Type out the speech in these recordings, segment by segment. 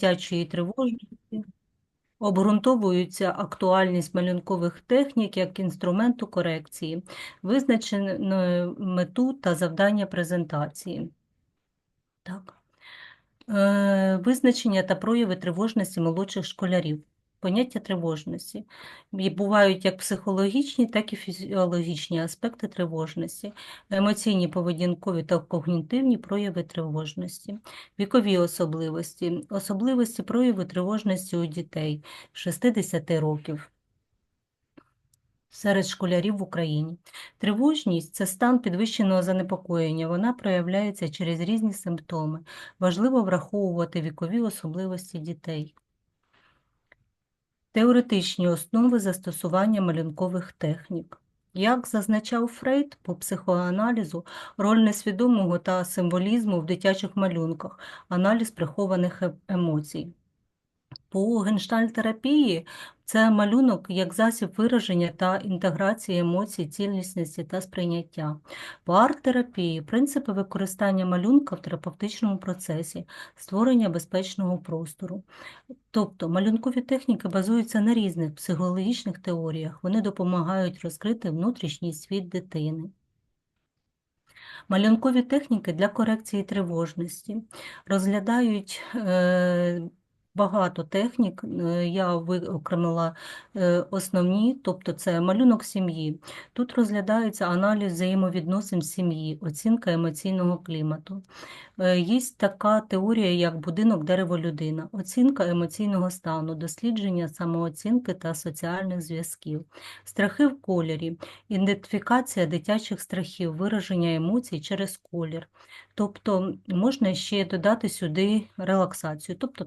дитячої тривожності, обґрунтовується актуальність малюнкових технік як інструменту корекції, визначено мету та завдання презентації. Так. Е, Визначення та прояви тривожності молодших школярів. Поняття тривожності. І Бувають як психологічні, так і фізіологічні аспекти тривожності, емоційні, поведінкові та когнітивні прояви тривожності, вікові особливості, особливості прояви тривожності у дітей 60 років. Серед школярів в Україні. Тривожність це стан підвищеного занепокоєння. Вона проявляється через різні симптоми. Важливо враховувати вікові особливості дітей. Теоретичні основи застосування малюнкових технік. Як зазначав Фрейд по психоаналізу, роль несвідомого та символізму в дитячих малюнках, аналіз прихованих е- емоцій. По генштальтерапії це малюнок як засіб вираження та інтеграції емоцій, цілісності та сприйняття. По арт-терапії принципи використання малюнка в терапевтичному процесі, створення безпечного простору. Тобто малюнкові техніки базуються на різних психологічних теоріях, вони допомагають розкрити внутрішній світ дитини. Малюнкові техніки для корекції тривожності розглядають е, багато технік. Е, Я виокремила е, основні, тобто це малюнок сім'ї. Тут розглядається аналіз взаємовідносин сім'ї, оцінка емоційного клімату. Е, Є така теорія, як будинок дерево людина, оцінка емоційного стану, дослідження самооцінки та соціальних зв'язків, страхи в кольорі, ідентифікація дитячих страхів, вираження емоцій через колір. Тобто можна ще додати сюди релаксацію, тобто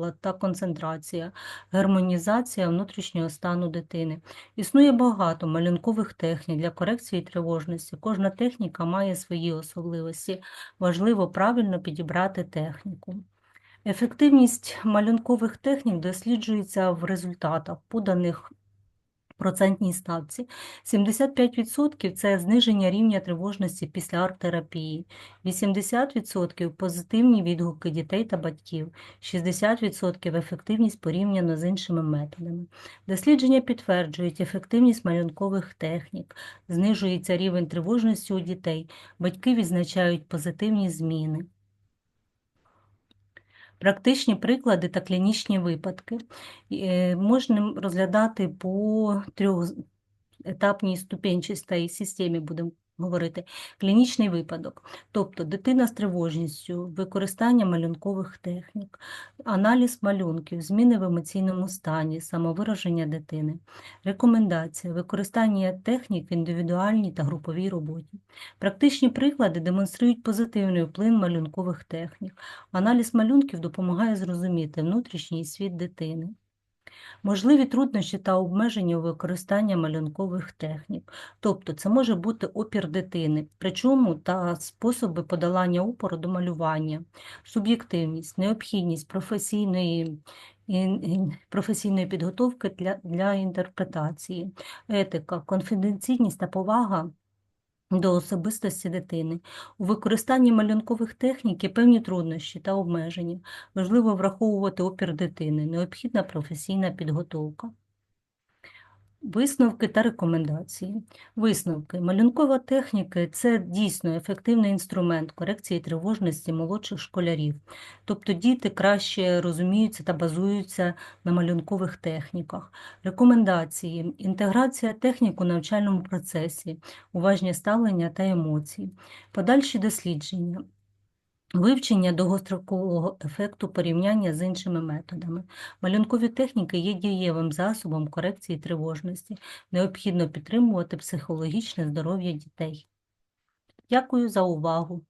мандала та концентрація, гармонізація внутрішнього стану дитини. Існує багато малюнкових технік для корекції тривожності. Кожна техніка має свої особливості. Важливо правильно підібрати техніку. Ефективність малюнкових технік досліджується в результатах, поданих процентній ставці. 75% – це зниження рівня тривожності після арт-терапії, 80% – позитивні відгуки дітей та батьків, 60% – ефективність порівняно з іншими методами. Дослідження підтверджують ефективність малюнкових технік, знижується рівень тривожності у дітей, батьки відзначають позитивні зміни. Практичні приклади та клінічні випадки. Е, можна розглядати по трьохетапній ступенчастій системі, будемо говорити, клінічний випадок, тобто дитина з тривожністю, використання малюнкових технік, аналіз малюнків, зміни в емоційному стані, самовираження дитини, рекомендація, використання технік в індивідуальній та груповій роботі. Практичні приклади демонструють позитивний вплив малюнкових технік. Аналіз малюнків допомагає зрозуміти внутрішній світ дитини. Можливі труднощі та обмеження у використанні малюнкових технік. Тобто це може бути опір дитини, причому та способи подолання опору до малювання, суб'єктивність, необхідність професійної професійної підготовки для, для інтерпретації, етика, конфіденційність та повага до особистості дитини. У використанні малюнкових технік є певні труднощі та обмеження. Важливо враховувати опір дитини, необхідна професійна підготовка. Висновки та рекомендації. Висновки. Малюнкова техніка це дійсно ефективний інструмент корекції тривожності молодших школярів. Тобто діти краще розуміються та базуються на малюнкових техніках. Рекомендації. Інтеграція технік у навчальному процесі, уважні ставлення та емоції. Подальші дослідження. Вивчення довгострокового ефекту порівняння з іншими методами. Малюнкові техніки є дієвим засобом корекції тривожності. Необхідно підтримувати психологічне здоров'я дітей. Дякую за увагу!